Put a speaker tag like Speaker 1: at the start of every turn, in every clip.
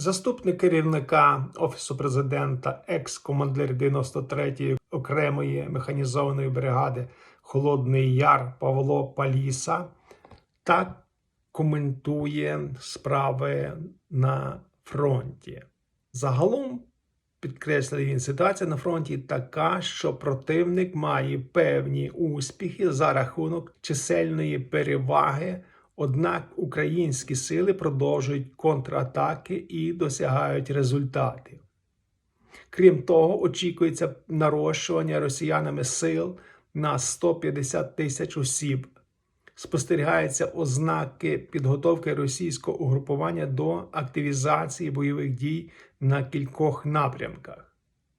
Speaker 1: Заступник керівника Офісу президента, екс-командир 93-ї окремої механізованої бригади Холодний Яр Павло Паліса так коментує справи на фронті. Загалом, підкреслює він, ситуація на фронті така, що противник має певні успіхи за рахунок чисельної переваги. Однак українські сили продовжують контратаки і досягають результатів. Крім того, очікується нарощування росіянами сил на 150 тисяч осіб. Спостерігаються ознаки підготовки російського угрупування до активізації бойових дій на кількох напрямках.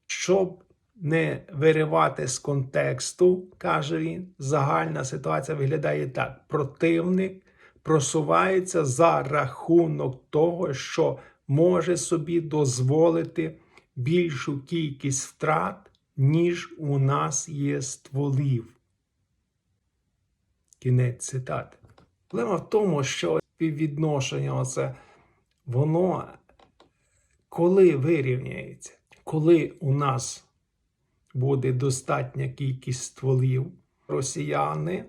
Speaker 1: Щоб не виривати з контексту, каже він, загальна ситуація виглядає так: противник просувається за рахунок того, що може собі дозволити більшу кількість втрат, ніж у нас є стволів. Кінець цитати. Проблема в тому, що співвідношення оце, воно коли вирівняється, коли у нас буде достатня кількість стволів, росіяни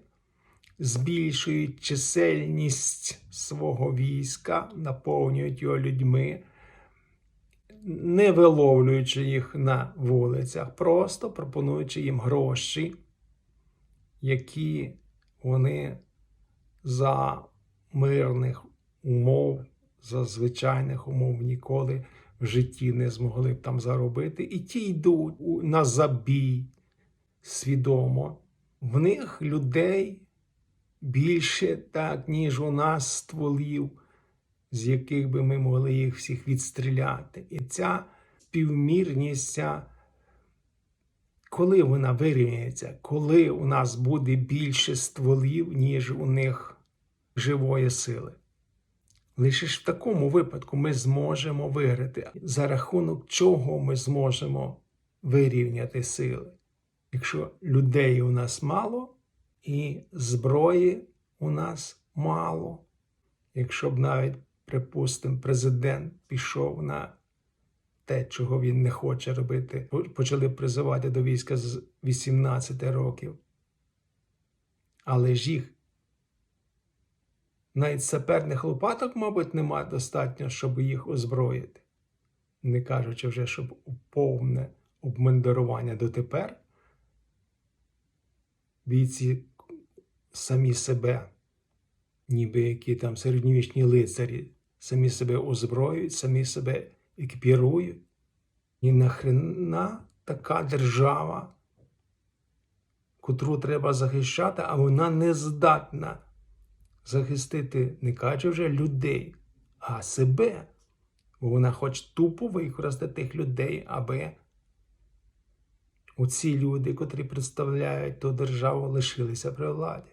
Speaker 1: збільшують чисельність свого війська, наповнюють його людьми, не виловлюючи їх на вулицях, просто пропонуючи їм гроші, які вони за мирних умов, за звичайних умов ніколи в житті не змогли б там заробити. І ті йдуть на забій свідомо. В них людей більше так, ніж у нас стволів, з яких би ми могли їх всіх відстріляти. І ця співмірність, коли вона вирівняється, коли у нас буде більше стволів, ніж у них живої сили. Лише ж в такому випадку ми зможемо виграти, за рахунок чого ми зможемо вирівняти сили. Якщо людей у нас мало і зброї у нас мало, якщо б навіть, припустимо, президент пішов на те, чого він не хоче робити, почали призивати до війська з 18 років. Але ж їх навіть саперних лопаток, мабуть, немає достатньо, щоб їх озброїти. Не кажучи вже, щоб повне обмундирування дотепер бійці самі себе, ніби які там середньовічні лицарі, самі себе озброюють, самі себе екіпірують. І нахрена така держава, котру треба захищати, а вона не здатна захистити, не кажу вже людей, а себе. Бо вона хоч тупо використати тих людей, аби оці люди, котрі представляють ту державу, лишилися при владі.